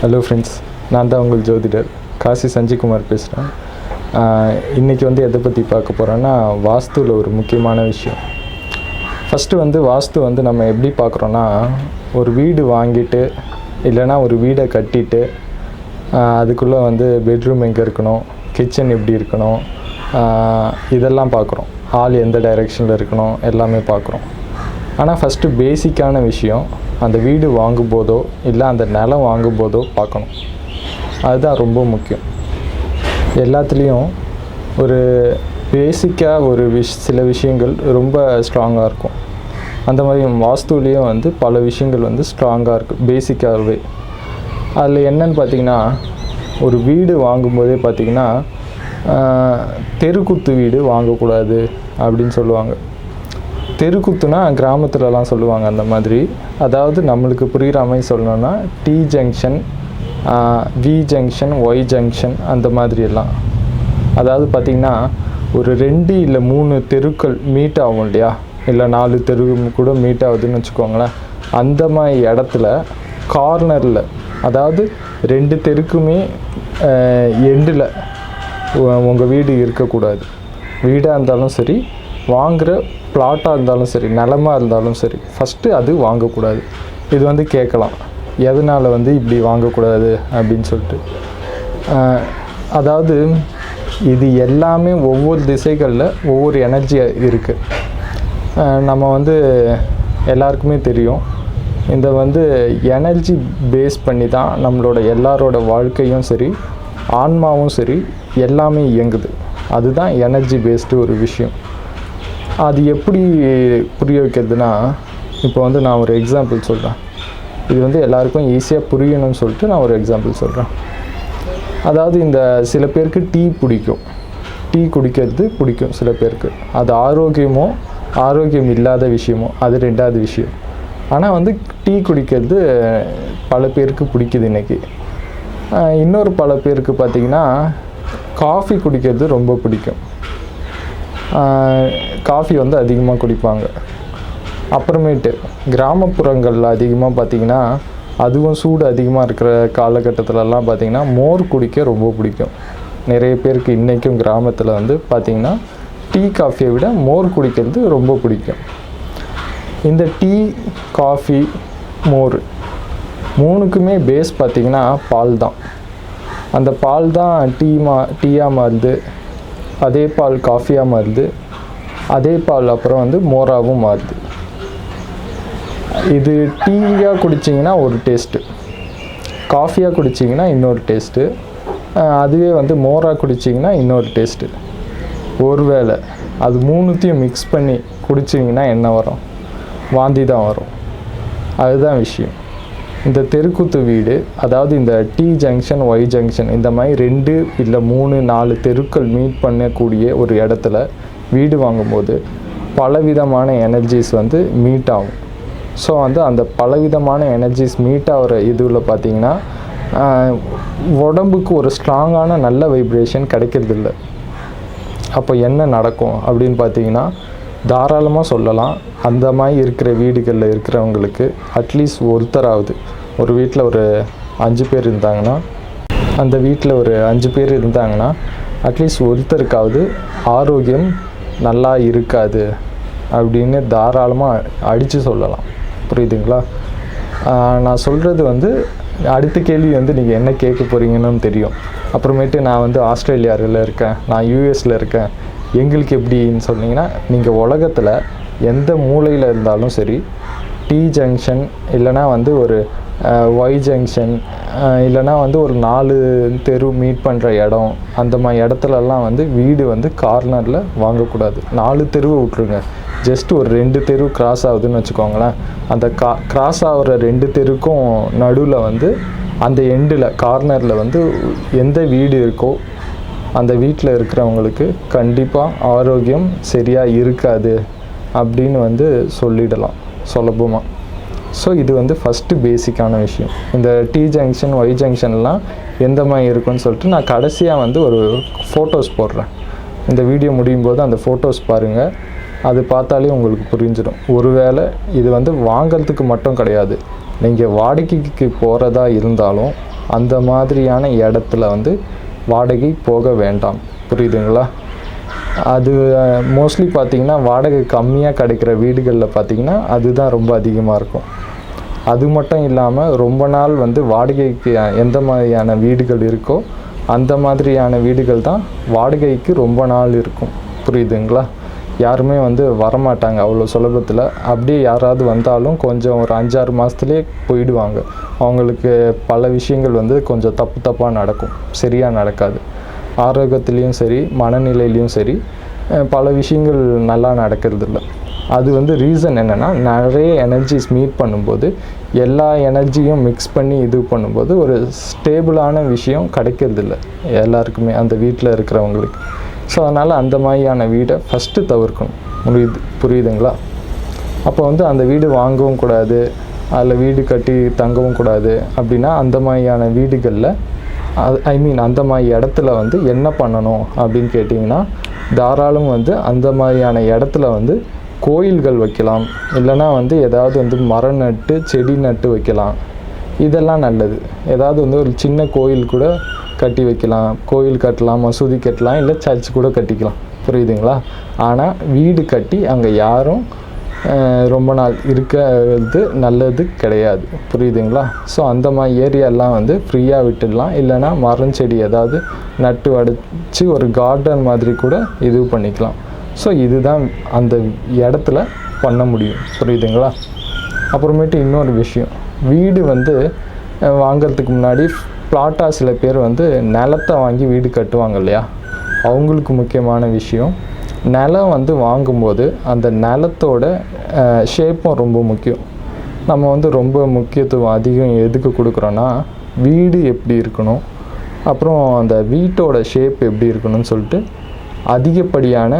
Hello friends நான் தான் உங்கள் ஜோதிடர். காசி சஞ்சிகுமார் பேசுகிறேன் இன்றைக்கி வந்து எதை பற்றி பார்க்க போகிறோன்னா வாஸ்துவில் ஒரு முக்கியமான விஷயம். ஃபஸ்ட்டு வந்து வாஸ்து வந்து நம்ம எப்படி பார்க்குறோன்னா ஒரு வீடு வாங்கிட்டு இல்லைன்னா ஒரு வீடை கட்டிட்டு அதுக்குள்ளே வந்து பெட்ரூம் எங்கே இருக்கணும் கிச்சன் எப்படி இருக்கணும் இதெல்லாம் பார்க்குறோம். ஹால் எந்த டைரெக்ஷனில் இருக்கணும் எல்லாமே பார்க்குறோம். ஆனால் ஃபஸ்ட்டு பேசிக்கான விஷயம் அந்த வீடு வாங்கும்போதோ இல்லை அந்த நிலம் வாங்கும்போதோ பார்க்கணும். அதுதான் ரொம்ப முக்கியம். எல்லாத்துலேயும் ஒரு பேசிக்காக ஒரு விஷ் சில விஷயங்கள் ரொம்ப ஸ்ட்ராங்காக இருக்கும். அந்த மாதிரி வாஸ்துலேயும் வந்து பல விஷயங்கள் வந்து ஸ்ட்ராங்காக இருக்குது பேசிக்காகவே அதில் என்னன்னு பார்த்தீங்கன்னா ஒரு வீடு வாங்கும்போதே பார்த்தீங்கன்னா தெருக்குத்து வீடு வாங்கக்கூடாது அப்படின்னு சொல்லுவாங்க. தெருக்குத்துனா கிராமத்துலலாம் சொல்லுவாங்க அந்த மாதிரி. அதாவது நம்மளுக்கு புரிகிற மாதிரி சொல்லணும்னா T junction V junction Y junction அந்த மாதிரி எல்லாம் அதாவது பார்த்திங்கன்னா ஒரு ரெண்டு இல்லை மூணு தெருக்கள் மீட் ஆகும் இல்லையா? இல்லை நாலு தெரு கூட மீட் ஆகுதுன்னு வச்சுக்கோங்களேன். அந்த மாதிரி இடத்துல கார்னரில் அதாவது ரெண்டு தெருக்குமே எண்டில் உங்கள் வீடு இருக்கக்கூடாது. வீடாக இருந்தாலும் சரி வாங்குகிற பிளாட்டாக இருந்தாலும் சரி நிலமாக இருந்தாலும் சரி ஃபஸ்ட்டு அது வாங்கக்கூடாது. இது வந்து கேட்கலாம். எதனால் வந்து இப்படி வாங்கக்கூடாது அப்படின்னு சொல்லிட்டு. அதாவது இது எல்லாமே ஒவ்வொரு திசைகளில் ஒவ்வொரு எனர்ஜி இருக்குது நம்ம வந்து எல்லாருக்குமே தெரியும். இந்த வந்து எனர்ஜி பேஸ் பண்ணி தான் நம்மளோட எல்லாரோட வாழ்க்கையும் சரி ஆன்மாவும் சரி எல்லாமே இயங்குது. அதுதான் எனர்ஜி பேஸ்டு ஒரு விஷயம். அது எப்படி புரிய வைக்கிறதுனா இப்போ வந்து நான் ஒரு எக்ஸாம்பிள் சொல்கிறேன் இது வந்து எல்லாருக்கும் ஈஸியாக புரியணும்னு சொல்லிட்டு நான் ஒரு எக்ஸாம்பிள் சொல்கிறேன் அதாவது இந்த சில பேருக்கு டீ பிடிக்கும். டீ குடிக்கிறது பிடிக்கும் சில பேருக்கு. அது ஆரோக்கியமோ ஆரோக்கியம் இல்லாத விஷயமோ அது ரெண்டாவது விஷயம். ஆனால் வந்து டீ குடிக்கிறது பல பேருக்கு பிடிக்குது இன்றைக்கி இன்னொரு பல பேருக்கு பார்த்திங்கன்னா காஃபி குடிக்கிறது ரொம்ப பிடிக்கும். காஃபி வந்து அதிகமாக குடிப்பாங்க. அப்புறமேட்டு கிராமப்புறங்களில் அதிகமாக பார்த்திங்கன்னா அதுவும் சூடு அதிகமாக இருக்கிற காலகட்டத்திலலாம் பார்த்திங்கன்னா மோர் குடிக்க ரொம்ப பிடிக்கும். நிறைய பேருக்கு இன்றைக்கும் கிராமத்தில் வந்து பார்த்திங்கன்னா டீ காஃபியை விட மோர் குடிக்கிறது ரொம்ப பிடிக்கும். இந்த டீ காஃபி மோர் மூணுக்குமே பேஸ் பார்த்திங்கன்னா பால் தான் அந்த பால் தான் டீ மா டீயாக மாறுது. அதே பால் காஃபியாக மாறுது. அதே பால் அப்புறம் வந்து மோராவும் மாறுது. இது டீயாக குடிச்சிங்கன்னா ஒரு டேஸ்ட்டு காஃபியாக குடிச்சிங்கன்னா இன்னொரு டேஸ்ட்டு அதுவே வந்து மோராக குடிச்சிங்கன்னா இன்னொரு டேஸ்ட்டு ஒருவேளை அது மூணுத்தையும் மிக்ஸ் பண்ணி குடிச்சிங்கன்னா என்ன வரும்? வாந்தி தான் வரும். அதுதான் விஷயம். இந்த தெருக்கூத்து வீடு அதாவது இந்த டி ஜங்ஷன் ஒய் ஜங்ஷன் இந்த மாதிரி ரெண்டு இல்லை மூணு நாலு தெருக்கள் மீட் பண்ணக்கூடிய ஒரு இடத்துல வீடு வாங்கும்போது பலவிதமான எனர்ஜிஸ் வந்து மீட் ஆகும். ஸோ வந்து அந்த பலவிதமான எனர்ஜிஸ் மீட் ஆகிற இதுவில் பார்த்தீங்கன்னா உடம்புக்கு ஒரு ஸ்ட்ராங்கான நல்ல வைப்ரேஷன் கிடைக்கிறதில்ல. அப்போ என்ன நடக்கும் அப்படின்னு பார்த்தீங்கன்னா தாராளமாக சொல்லலாம். அந்த மாதிரி இருக்கிற வீடுகளில் இருக்கிறவங்களுக்கு அட்லீஸ்ட் ஒருத்தராவது ஒரு வீட்டில் ஒரு அஞ்சு பேர் இருந்தாங்கன்னா அந்த வீட்டில் ஒரு அஞ்சு பேர் இருந்தாங்கன்னா அட்லீஸ்ட் ஒருத்தருக்காவது ஆரோக்கியம் நல்லா இருக்காது அப்படின்னு தாராளமாக அடித்து சொல்லலாம். புரியுதுங்களா? நான் சொல்கிறது வந்து அடுத்த கேள்வி வந்து நீங்கள் என்ன கேட்க போகிறீங்கன்னு தெரியும். அப்புறமேட்டு நான் வந்து ஆஸ்திரேலியாவில் இருக்கேன் நான் யூஎஸில் இருக்கேன். எங்களுக்கு எப்படின்னு சொன்னீங்கன்னா நீங்கள் உலகத்தில் எந்த மூலையில் இருந்தாலும் சரி டி ஜங்ஷன் இல்லைனா வந்து ஒரு ஒய் ஜங்ஷன் இல்லைனா வந்து ஒரு நாலு தெரு மீட் பண்ணுற இடம் அந்த மாதிரி இடத்துலலாம் வந்து வீடு வந்து கார்னரில் வாங்கக்கூடாது. நாலு தெருவை விட்ருங்க ஜஸ்ட் ஒரு ரெண்டு தெரு கிராஸ் ஆகுதுன்னு வச்சுக்கோங்களேன். அந்த கா கிராஸ் ஆகிற ரெண்டு தெருக்கும் நடுவில் வந்து அந்த எண்டில் கார்னரில் வந்து எந்த வீடு இருக்கோ அந்த வீட்டில் இருக்கிறவங்களுக்கு கண்டிப்பாக ஆரோக்கியம் சரியாக இருக்காது அப்படின்னு வந்து சொல்லிடலாம். சுலபமாக ஸோ இது வந்து ஃபஸ்ட்டு பேசிக்கான விஷயம். இந்த டி ஜங்ஷன் ஒய் ஜங்ஷன்லாம் எந்த மாதிரி இருக்குன்னு சொல்லிட்டு நான் கடைசியாக வந்து ஒரு ஃபோட்டோஸ் போடுறேன். இந்த வீடியோ முடியும் போது அந்த ஃபோட்டோஸ் பாருங்கள் அது பார்த்தாலே உங்களுக்கு புரிஞ்சிடும். ஒருவேளை இது வந்து வாங்கிறதுக்கு மட்டும் கிடையாது. நீங்கள் வாடகைக்கு போகிறதா இருந்தாலும் அந்த மாதிரியான இடத்துல வந்து வாடகை போக வேண்டாம். புரியுதுங்களா? அது மோஸ்ட்லி பார்த்தீங்கன்னா வாடகை கம்மியாக கிடைக்கிற வீடுகளில் பார்த்தீங்கன்னா அதுதான் ரொம்ப அதிகமாக இருக்கும். அது மட்டும் இல்லாமல் ரொம்ப நாள் வந்து வாடகைக்கு எந்த மாதிரியான வீடுகள் இருக்கோ அந்த மாதிரியான வீடுகள் தான் வாடகைக்கு ரொம்ப நாள் இருக்கும். புரியுதுங்களா? யாருமே வந்து வரமாட்டாங்க அவ்வளோ சுலபத்தில். அப்படியே யாராவது வந்தாலும் கொஞ்சம் ஒரு அஞ்சாறு மாதத்துலேயே போயிடுவாங்க. அவங்களுக்கு பல விஷயங்கள் வந்து கொஞ்சம் தப்பு தப்பாக நடக்கும். சரியாக நடக்காது. ஆரோக்கியத்துலேயும் சரி மனநிலையிலையும் சரி பல விஷயங்கள் நல்லா நடக்கிறதில்ல. அது வந்து ரீசன் என்னென்னா நிறைய எனர்ஜிஸ் மீட் பண்ணும்போது எல்லா எனர்ஜியும் மிக்ஸ் பண்ணி இது பண்ணும்போது ஒரு ஸ்டேபிளான விஷயம் கிடைக்கிறதில்ல எல்லாருக்குமே அந்த வீட்டில் இருக்கிறவங்களுக்கு. ஸோ அதனால் அந்த மாதிரியான வீடை ஃபஸ்ட்டு தவிர்க்கணும். புரியுது புரியுதுங்களா? அப்போ வந்து அந்த வீடு வாங்கவும் கூடாது அதில் வீடு கட்டி தங்கவும் கூடாது அப்படின்னா அந்த மாதிரியான வீடுகளில் ஐ மீன் அந்த மாதிரி இடத்துல வந்து என்ன பண்ணணும் அப்படின்னு கேட்டிங்கன்னா தாராளம் வந்து அந்த மாதிரியான இடத்துல வந்து கோயில்கள் வைக்கலாம். இல்லைன்னா வந்து ஏதாவது வந்து மரம் நட்டு செடி நட்டு வைக்கலாம். இதெல்லாம் நல்லது. ஏதாவது வந்து ஒரு சின்ன கோயில் கூட கட்டி வைக்கலாம். கோயில் கட்டலாம் மசூதி கட்டலாம் இல்லை சர்ச் கூட கட்டிக்கலாம். புரியுதுங்களா? ஆனால் வீடு கட்டி அங்கே யாரும் ரொம்ப நாள் இருக்கிறது நல்லது கிடையாது. புரியுதுங்களா? ஸோ அந்த மாதிரி ஏரியாலாம் வந்து ஃப்ரீயாக விட்டுடலாம். இல்லைன்னா மரம் செடி ஏதாவது நட்டு வடிச்சு ஒரு கார்டன் மாதிரி கூட இது பண்ணிக்கலாம். ஸோ இதுதான் அந்த இடத்துல பண்ண முடியும். புரியுதுங்களா? அப்புறமேட்டு இன்னொரு விஷயம். வீடு வந்து வாங்கிறதுக்கு முன்னாடி பிளாட்டாக சில பேர் வந்து நிலத்தை வாங்கி வீடு கட்டுவாங்க இல்லையா? அவங்களுக்கு முக்கியமான விஷயம். நிலம் வந்து வாங்கும்போது அந்த நிலத்தோட ஷேப்பும் ரொம்ப முக்கியம். நம்ம வந்து ரொம்ப முக்கியத்துவம் அதிகம் எதுக்கு கொடுக்குறோன்னா வீடு எப்படி இருக்கணும்? அப்புறம் அந்த வீட்டோட ஷேப் எப்படி இருக்கணும்னு சொல்லிட்டு அதிகப்படியான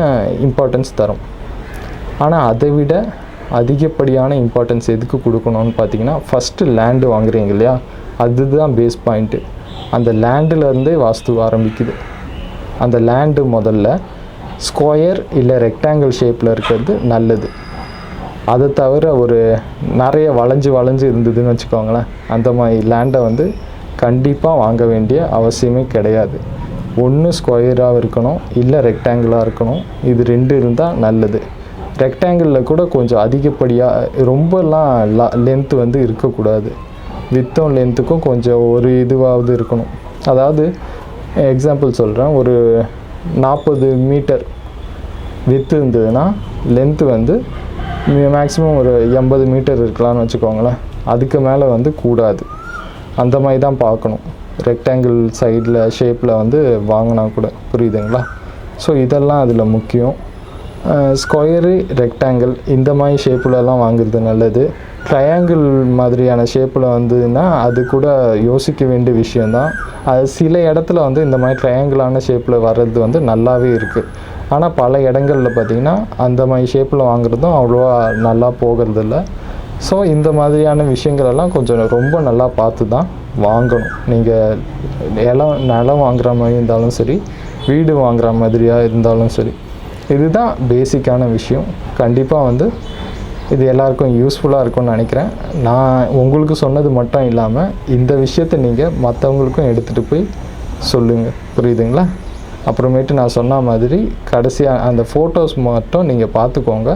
இம்பார்ட்டன்ஸ் தரும். ஆனால் அதை விட அதிகப்படியான இம்பார்ட்டன்ஸ் எதுக்கு கொடுக்கணும்னு பார்த்தீங்கன்னா ஃபஸ்ட்டு லேண்டு வாங்குறீங்க இல்லையா? அதுதான் பேஸ் பாயிண்ட்டு அந்த லேண்டுலேருந்தே வாஸ்து ஆரம்பிக்குது. அந்த லேண்டு முதல்ல ஸ்கொயர் இல்லை ரெக்டாங்கிள் ஷேப்பில் இருக்கிறது நல்லது. அதை தவிர ஒரு நிறைய வளைஞ்சு வளைஞ்சு இருந்ததுன்னு வச்சுக்கோங்களேன். அந்த மாதிரி லேண்டை வந்து கண்டிப்பாக வாங்க வேண்டிய அவசியமே கிடையாது. ஒன்று ஸ்கொயராக இருக்கணும் இல்லை ரெக்டாங்கிளாக இருக்கணும். இது ரெண்டு இருந்தால் நல்லது. ரெக்டாங்கிளில் கூட கொஞ்சம் அதிகப்படியாக ரொம்பலாம் லென்த்து வந்து இருக்கக்கூடாது. வித்தும் லென்த்துக்கும் கொஞ்சம் ஒரு இதுவாவது இருக்கணும். அதாவது எக்ஸாம்பிள் சொல்கிறேன் ஒரு நாற்பது மீட்டர் வித்து இருந்ததுன்னா லென்த்து வந்து மேக்ஸிமம் ஒரு எண்பது மீட்டர் இருக்கலாம்னு வச்சுக்கோங்களேன். அதுக்கு மேலே வந்து கூடாது. அந்த மாதிரி தான் பார்க்கணும். ரெக்டாங்கிள் சைடில் ஷேப்பில் வந்து வாங்கினா கூட புரியுதுங்களா? ஸோ இதெல்லாம் அதில் முக்கியம். ஸ்கொயரு ரெக்டாங்கிள் இந்த மாதிரி ஷேப்புலலாம் வாங்குறது நல்லது. ட்ரையாங்கிள் மாதிரியான ஷேப்பில் வந்ததுன்னா அது கூட யோசிக்க வேண்டிய விஷயந்தான் அது சில இடத்துல வந்து இந்த மாதிரி ட்ரையாங்கிளான ஷேப்பில் வர்றது வந்து நல்லாவே இருக்குது ஆனால் பல இடங்களில் பார்த்திங்கன்னா அந்த மாதிரி ஷேப்பில் வாங்குறதும் அவ்வளோவா நல்லா போகிறதில்ல. ஸோ இந்த மாதிரியான விஷயங்களெல்லாம் கொஞ்சம் ரொம்ப நல்லா பார்த்து தான் வாங்கணும். நீங்கள் நிலம் நிலம் வாங்குற மாதிரி இருந்தாலும் சரி வீடு வாங்குற மாதிரியாக இருந்தாலும் சரி இதுதான் பேசிக்கான விஷயம். கண்டிப்பாக வந்து இது எல்லாருக்கும் யூஸ்ஃபுல்லாக இருக்கும்னு நினைக்கிறேன். நான் உங்களுக்கு சொன்னது மட்டும் இல்லாமல் இந்த விஷயத்தை நீங்கள் மற்றவங்களுக்கும் எடுத்துகிட்டு போய் சொல்லுங்கள் புரியுதுங்களா? அப்புறமேட்டு நான் சொன்ன மாதிரி கடைசியாக அந்த ஃபோட்டோஸ் மட்டும் நீங்கள் பார்த்துக்கோங்க.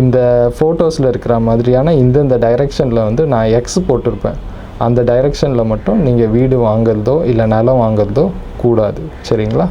இந்த ஃபோட்டோஸில் இருக்கிற மாதிரியான இந்தந்த டைரெக்ஷனில் வந்து நான் எக்ஸ் போட்டிருப்பேன். அந்த டைரெக்ஷனில் மட்டும் நீங்கள் வீடு வாங்குறதோ இல்லை நிலம் வாங்குறதோ கூடாது. சரிங்களா?